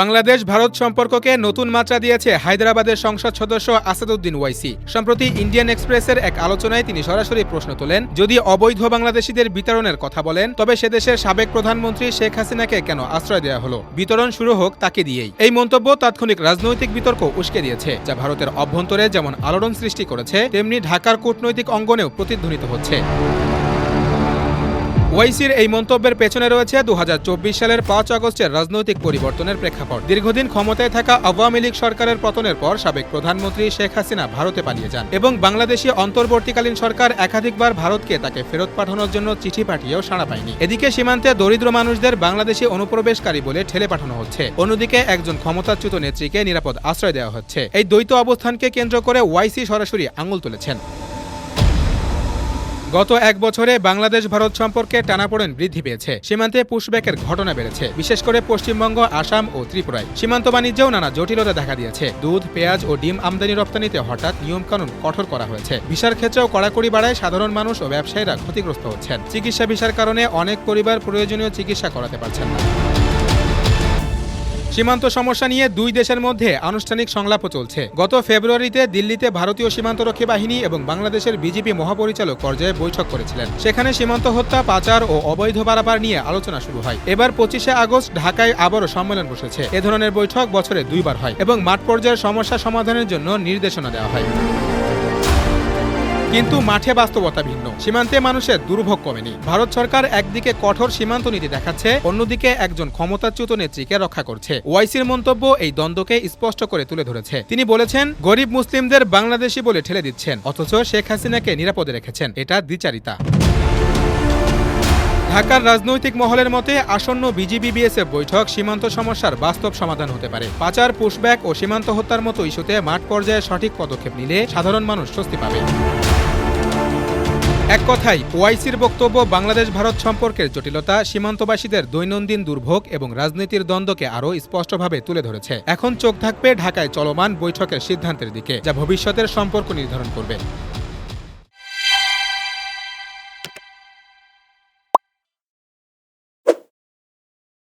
বাংলাদেশ ভারত সম্পর্ককে নতুন মাত্রা দিয়েছে হায়দ্রাবাদের সংসদ সদস্য আসাদুদ্দিন ওয়াইসি। সম্প্রতি ইন্ডিয়ান এক্সপ্রেসের এক আলোচনায় তিনি সরাসরি প্রশ্ন তোলেন, যদি অবৈধ বাংলাদেশিদের বিতরণের কথা বলেন, তবে সে দেশের সাবেক প্রধানমন্ত্রী শেখ হাসিনাকে কেন আশ্রয় দেওয়া হলো? বিতরণ শুরু হোক তাকে দিয়েই। এই মন্তব্য তাৎক্ষণিক রাজনৈতিক বিতর্ক উস্কে দিয়েছে, যা ভারতের অভ্যন্তরে যেমন আলোড়ন সৃষ্টি করেছে, তেমনি ঢাকার কূটনৈতিক অঙ্গনেও প্রতিধ্বনিত হচ্ছে। ওয়াইসির এই মন্তব্যের পেছনে রয়েছে দু হাজার চব্বিশ সালের পাঁচ আগস্টের রাজনৈতিক পরিবর্তনের প্রেক্ষাপট। দীর্ঘদিন ক্ষমতায় থাকা আওয়ামী লীগ সরকারের পতনের পর সাবেক প্রধানমন্ত্রী শেখ হাসিনা ভারতে পালিয়ে যান এবং বাংলাদেশি অন্তর্বর্তীকালীন সরকার একাধিকবার ভারতকে তাকে ফেরত পাঠানোর জন্য চিঠি পাঠিয়েও সাড়া পায়নি। এদিকে সীমান্তে দরিদ্র মানুষদের বাংলাদেশি অনুপ্রবেশকারী বলে ঠেলে পাঠানো হচ্ছে। অন্যদিকে একজন ক্ষমতাচ্যুত নেত্রীকে নিরাপদ আশ্রয় দেওয়া হচ্ছে। এই দ্বৈত অবস্থানকে কেন্দ্র করে ওয়াইসি সরাসরি আঙুল তুলেছেন। গত এক বছরে বাংলাদেশ ভারত সম্পর্কে টানাপোড়েন বৃদ্ধি পেয়েছে। সীমান্তে পুশব্যাকের ঘটনা বেড়েছে। বিশেষ করে পশ্চিমবঙ্গ, আসাম ও ত্রিপুরায়। সীমান্ত বাণিজ্যেও নানা জটিলতা দেখা দিয়েছে। দুধ, পেঁয়াজ ও ডিম আমদানি রপ্তানিতে হঠাৎ নিয়মকানুন কঠোর করা হয়েছে। ভিসার ক্ষেত্রেও কড়াকড়ি বাড়ায় সাধারণ মানুষ ও ব্যবসায়ীরা ক্ষতিগ্রস্ত হচ্ছেন। চিকিৎসা ভিসার কারণে অনেক পরিবার প্রয়োজনীয় চিকিৎসা করাতে পারছেন না। সীমান্ত সমস্যা নিয়ে দুই দেশের মধ্যে আনুষ্ঠানিক সংলাপও চলছে। গত ফেব্রুয়ারিতে দিল্লিতে ভারতীয় সীমান্তরক্ষী বাহিনী এবং বাংলাদেশের বিজেপি মহাপরিচালক পর্যায়ে বৈঠক করেছিলেন। সেখানে সীমান্ত হত্যা, পাচার ও অবৈধ বাড়াবার নিয়ে আলোচনা শুরু হয়। এবার পঁচিশে আগস্ট ঢাকায় আবারও সম্মেলন বসেছে। এ ধরনের বৈঠক বছরে দুইবার হয় এবং মাঠ পর্যায়ের সমস্যা সমাধানের জন্য নির্দেশনা দেওয়া হয়। কিন্তু মাঠে বাস্তবতা ভিন্ন। সীমান্তে মানুষের দুর্ভোগ কমেনি। ভারত সরকার একদিকে কঠোর সীমান্ত নীতি দেখাচ্ছে, অন্যদিকে একজন ক্ষমতাচ্যুত নেত্রীকে রক্ষা করছে। ওয়াইসির মন্তব্য এই দ্বন্দ্বকে স্পষ্ট করে তুলে ধরেছে। তিনি বলেছেন, গরিব মুসলিমদের বাংলাদেশি বলে ঠেলে দিচ্ছেন, অথচ শেখ হাসিনাকে নিরাপদে রেখেছেন। এটা দ্বিচারিতা। ঢাকার রাজনৈতিক মহলের মতে, আসন্ন বিজিবি বিএসএফ বৈঠক সীমান্ত সমস্যার বাস্তব সমাধান হতে পারে। পাচার, পুশব্যাক ও সীমান্ত হত্যার মতো ইস্যুতে মাঠ পর্যায়ে সঠিক পদক্ষেপ নিলে সাধারণ মানুষ স্বস্তি পাবে। এক কথায়, ওয়াইসির বক্তব্য বাংলাদেশ ভারত সম্পর্কের জটিলতা সীমান্তবাসীদের দৈনন্দিন দুর্ভোগ এবং রাজনীতির দ্বন্দ্বকে আরও স্পষ্টভাবে তুলে ধরেছে। এখন চোখ থাকবে ঢাকায় চলমান বৈঠকের সিদ্ধান্তের দিকে, যা ভবিষ্যতের সম্পর্ক নির্ধারণ করবে।